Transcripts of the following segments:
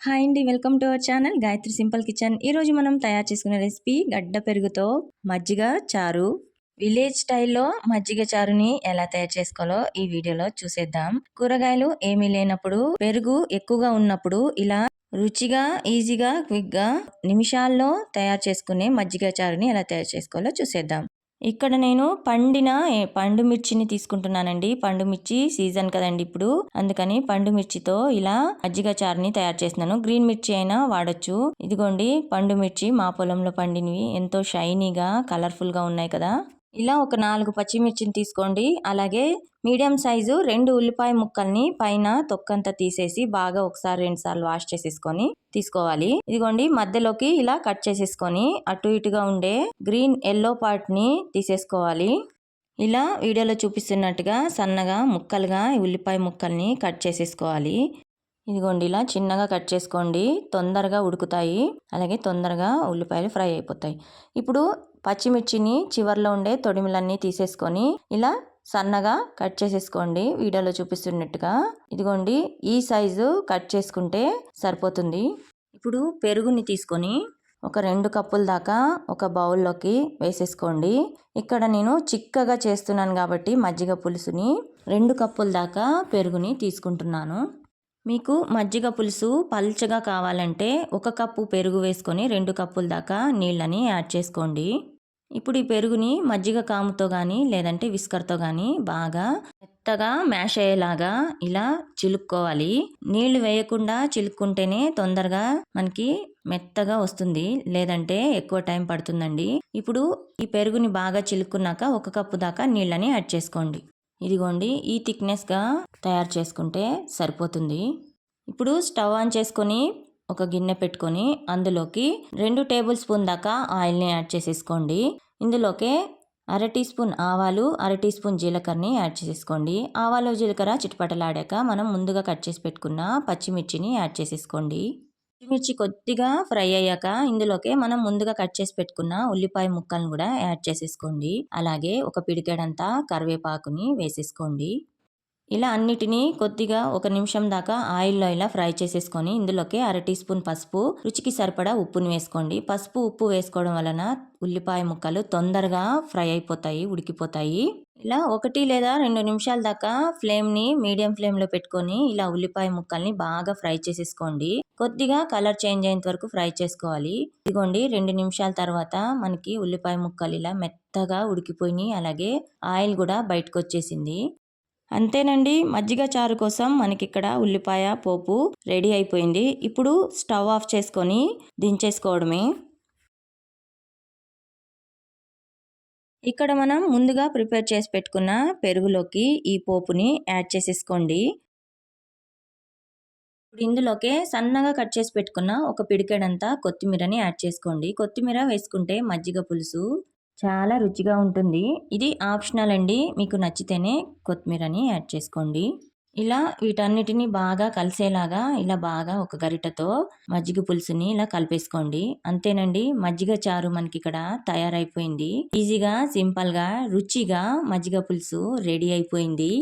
Hi అండి welcome to our channel Gayatri simple kitchen. ఈరోజు మనం తయారు చేసుకునే రెసిపీ గడ్డ పెరుగుతో మజ్జిగ చారు. విలేజ్ స్టైల్లో మజ్జిగ చారుని ఎలా తయారు చేసుకోవాలో ఈ వీడియోలో చూసేద్దాం. కూరగాయలు ఏమీ లేనప్పుడు పెరుగు ఎక్కువగా ఉన్నప్పుడు ఇలా రుచిగా ఈజీగా క్విక్గా నిమిషాల్లో తయారు చేసుకునే మజ్జిగ చారుని ఎలా తయారు చేసుకోవాలో చూసేద్దాం. ఇక్కడ నేను పండిన పండు మిర్చిని తీసుకుంటున్నానండి. పండు మిర్చి సీజన్ కదండి ఇప్పుడు. అందుకని పండు మిర్చితో ఇలా మజ్జిగ చారుని తయారు చేస్తున్నాను. గ్రీన్ మిర్చి అయినా వాడొచ్చు. ఇదిగోండి పండు మిర్చి మా పొలంలో పండినవి. ఎంతో షైనీగా కలర్ఫుల్గా ఉన్నాయి కదా. ఇలా ఒక నాలుగు పచ్చిమిర్చిని తీసుకోండి. అలాగే మీడియం సైజు రెండు ఉల్లిపాయ ముక్కల్ని పైన తొక్కంతా తీసేసి బాగా ఒకసారి రెండు సార్లు వాష్ చేసేసుకొని తీసుకోవాలి. ఇదిగోండి మధ్యలోకి ఇలా కట్ చేసేసుకొని అటు ఇటుగా ఉండే గ్రీన్ ఎల్లో పార్ట్ని తీసేసుకోవాలి. ఇలా వీడియోలో చూపిస్తున్నట్టుగా సన్నగా ముక్కలుగా ఉల్లిపాయ ముక్కల్ని కట్ చేసేసుకోవాలి. ఇదిగోండి ఇలా చిన్నగా కట్ చేసుకోండి. తొందరగా ఉడుకుతాయి. అలాగే తొందరగా ఉల్లిపాయలు ఫ్రై అయిపోతాయి. ఇప్పుడు పచ్చిమిర్చిని చివర్లో ఉండే తొడిమిలన్నీ తీసేసుకొని ఇలా సన్నగా కట్ చేసేసుకోండి. వీడియోలో చూపిస్తున్నట్టుగా. ఇదిగోండి ఈ సైజు కట్ చేసుకుంటే సరిపోతుంది. ఇప్పుడు పెరుగుని తీసుకొని ఒక రెండు కప్పుల దాకా ఒక బౌల్లోకి వేసేసుకోండి. ఇక్కడ నేను చిక్కగా చేస్తున్నాను కాబట్టి మజ్జిగ పులుసుని రెండు కప్పుల దాకా పెరుగుని తీసుకుంటున్నాను. మీకు మజ్జిగ పులుసు పల్చగా కావాలంటే ఒక కప్పు పెరుగు వేసుకొని రెండు కప్పుల దాకా నీళ్ళని యాడ్ చేసుకోండి. ఇప్పుడు ఈ పెరుగుని మజ్జిగ కాముతో కానీ లేదంటే విస్కర్తో కానీ బాగా మెత్తగా మ్యాష్ అయ్యేలాగా ఇలా చిలుక్కోవాలి. నీళ్ళు వేయకుండా చిలుక్కుంటేనే తొందరగా మనకి మెత్తగా వస్తుంది లేదంటే ఎక్కువ టైం పడుతుందండి. ఇప్పుడు ఈ పెరుగుని బాగా చిలుక్కున్నాక ఒక కప్పు దాకా నీళ్ళని యాడ్ చేసుకోండి. ఇదిగోండి ఈ థిక్నెస్గా తయారు చేసుకుంటే సరిపోతుంది. ఇప్పుడు స్టవ్ ఆన్ చేసుకొని ఒక గిన్నె పెట్టుకొని అందులోకి రెండు టేబుల్ స్పూన్ దాకా ఆయిల్ని యాడ్ చేసేసుకోండి. ఇందులోకే అర టీ స్పూన్ ఆవాలు అర టీ స్పూన్ జీలకర్రని యాడ్ చేసేసుకోండి. ఆవాలు జీలకర్ర చిటపటలాడాక మనం ముందుగా కట్ చేసి పెట్టుకున్న పచ్చిమిర్చిని యాడ్ చేసేసుకోండి. పచ్చిమిర్చి కొద్దిగా ఫ్రై అయ్యాక ఇందులోకి మనం ముందుగా కట్ చేసి పెట్టుకున్న ఉల్లిపాయ ముక్కలను కూడా యాడ్ చేసేసుకోండి. అలాగే ఒక పిడికెడంతా కరివేపాకుని వేసేసుకోండి. ఇలా అన్నిటినీ కొద్దిగా ఒక నిమిషం దాకా ఆయిల్లో ఇలా ఫ్రై చేసేసుకొని ఇందులోకి అర టీ స్పూన్ పసుపు రుచికి సరిపడా ఉప్పుని వేసుకోండి. పసుపు ఉప్పు వేసుకోవడం వలన ఉల్లిపాయ ముక్కలు తొందరగా ఫ్రై అయిపోతాయి ఉడికిపోతాయి. ఇలా ఒకటి లేదా రెండు నిమిషాల దాకా ఫ్లేమ్ని మీడియం ఫ్లేమ్లో పెట్టుకొని ఇలా ఉల్లిపాయ ముక్కల్ని బాగా ఫ్రై చేసేసుకోండి. కొద్దిగా కలర్ చేంజ్ అయ్యేంత వరకు ఫ్రై చేసుకోవాలి. ఇదిగోండి రెండు నిమిషాల తర్వాత మనకి ఉల్లిపాయ ముక్కలు ఇలా మెత్తగా ఉడికిపోయినాయి. అలాగే ఆయిల్ కూడా బయటకు వచ్చేసింది అంతేనండి మజ్జిగ చారు కోసం మనకి ఇక్కడ ఉల్లిపాయ పోపు రెడీ అయిపోయింది. ఇప్పుడు స్టవ్ ఆఫ్ చేసుకొని దించేసుకోవడమే. ఇక్కడ మనం ముందుగా ప్రిపేర్ చేసి పెట్టుకున్న పెరుగులోకి ఈ పోపుని యాడ్ చేసేసుకోండి. ఇప్పుడు ఇందులోకే సన్నగా కట్ చేసి పెట్టుకున్న ఒక పిడికెడంతా కొత్తిమీరని యాడ్ చేసుకోండి. కొత్తిమీర వేసుకుంటే మజ్జిగ పులుసు చాలా రుచిగా ఉంటుంది. ఇది ఆప్షనల్ అండి. మీకు నచ్చితేనే కొత్తిమీరని యాడ్ చేసుకోండి. ఇలా వీటన్నిటిని బాగా కలిసేలాగా ఇలా బాగా ఒక గరిటతో మజ్జిగ పులుసుని ఇలా కలిపేసుకోండి. అంతేనండి మజ్జిగ చారు మనకి ఇక్కడ తయారైపోయింది. ఈజీగా సింపుల్గా రుచిగా మజ్జిగ పులుసు రెడీ అయిపోయింది.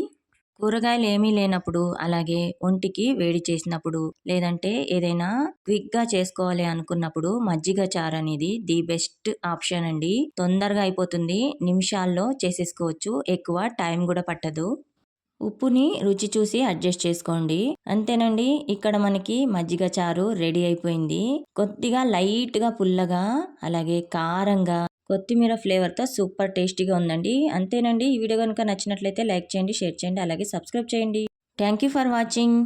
కూరగాయలు ఏమీ లేనప్పుడు అలాగే ఒంటికి వేడి చేసినప్పుడు లేదంటే ఏదైనా క్విక్గా చేసుకోవాలి అనుకున్నప్పుడు మజ్జిగ చారు అనేది ది బెస్ట్ ఆప్షన్ అండి. తొందరగా అయిపోతుంది నిమిషాల్లో చేసేసుకోవచ్చు ఎక్కువ టైం కూడా పట్టదు. ఉప్పుని రుచి చూసి అడ్జస్ట్ చేసుకోండి. అంతేనండి ఇక్కడ మనకి మజ్జిగ చారు రెడీ అయిపోయింది. కొద్దిగా లైట్గా పుల్లగా అలాగే కారంగా కొత్తిమీర ఫ్లేవర్తో సూపర్ టేస్టీగా ఉందండి. అంతేనండి ఈ వీడియో కనుక నచ్చినట్లయితే లైక్ చేయండి షేర్ చేయండి అలాగే సబ్స్క్రైబ్ చేయండి. Thank you for watching.